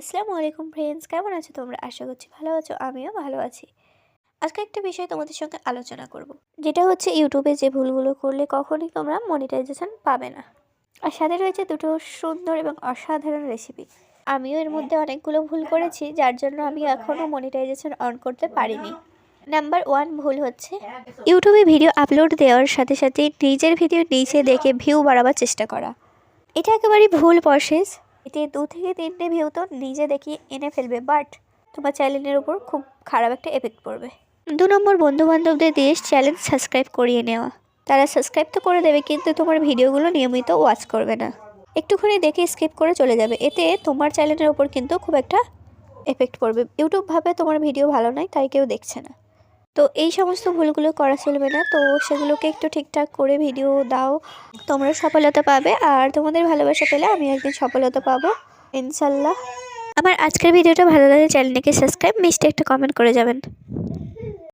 আসসালামু আলাইকুম ফ্রেন্ডস, কেমন আছো তোমরা? আশা করছি ভালো আছো, আমিও ভালো আছি। আজকে একটা বিষয় তোমাদের সঙ্গে আলোচনা করব, যেটা হচ্ছে ইউটিউবে যে ভুলগুলো করলে কখনই তোমরা মনিটাইজেশন পাবে না। আর সাথে রয়েছে দুটো সুন্দর এবং অসাধারণ রেসিপি আমিও এর মধ্যে অনেকগুলো ভুল করেছি, যার জন্য আমি এখনও মনিটাইজেশন অন করতে পারিনি। নাম্বার ওয়ান ভুল হচ্ছে, ইউটিউবে ভিডিও আপলোড দেওয়ার সাথে সাথে নিজের ভিডিও নিচে দেখে ভিউ বাড়াবার চেষ্টা করা। এটা একেবারেই ভুল প্রসেস এতে দু থেকে তিনটে ভিউ তো নিজে দেখিয়ে এনে ফেলবে বাট তোমার চ্যানেলের উপর খুব খারাপ একটা এফেক্ট পড়বে। দু নম্বর বন্ধু বান্ধবদের দিয়ে চ্যানেল সাবস্ক্রাইব করিয়ে নেওয়া। তারা সাবস্ক্রাইব তো করে দেবে, কিন্তু তোমার ভিডিওগুলো নিয়মিত ওয়াচ করবে না। একটুখানি দেখে স্কিপ করে চলে যাবে, এতে তোমার চ্যানেলের ওপর কিন্তু খুব একটা এফেক্ট পড়বে। ইউটিউব ভাবে তোমার ভিডিও ভালো নয় তাই কেউ দেখছে না। তো এই সমস্ত ভুলগুলো করা চলবে না। তো সেগুলোকে একটু ঠিকঠাক করে ভিডিও দাও। তোমরা সফলতা পাবে আর তোমাদের ভালোবাসা পেলে আমি একদিন সফলতা পাবো, ইনশাল্লাহ। আমার আজকের ভিডিওটা ভালো লাগে চ্যানেলটিকে সাবস্ক্রাইব মিস্টে একটা কমেন্ট করে যাবেন।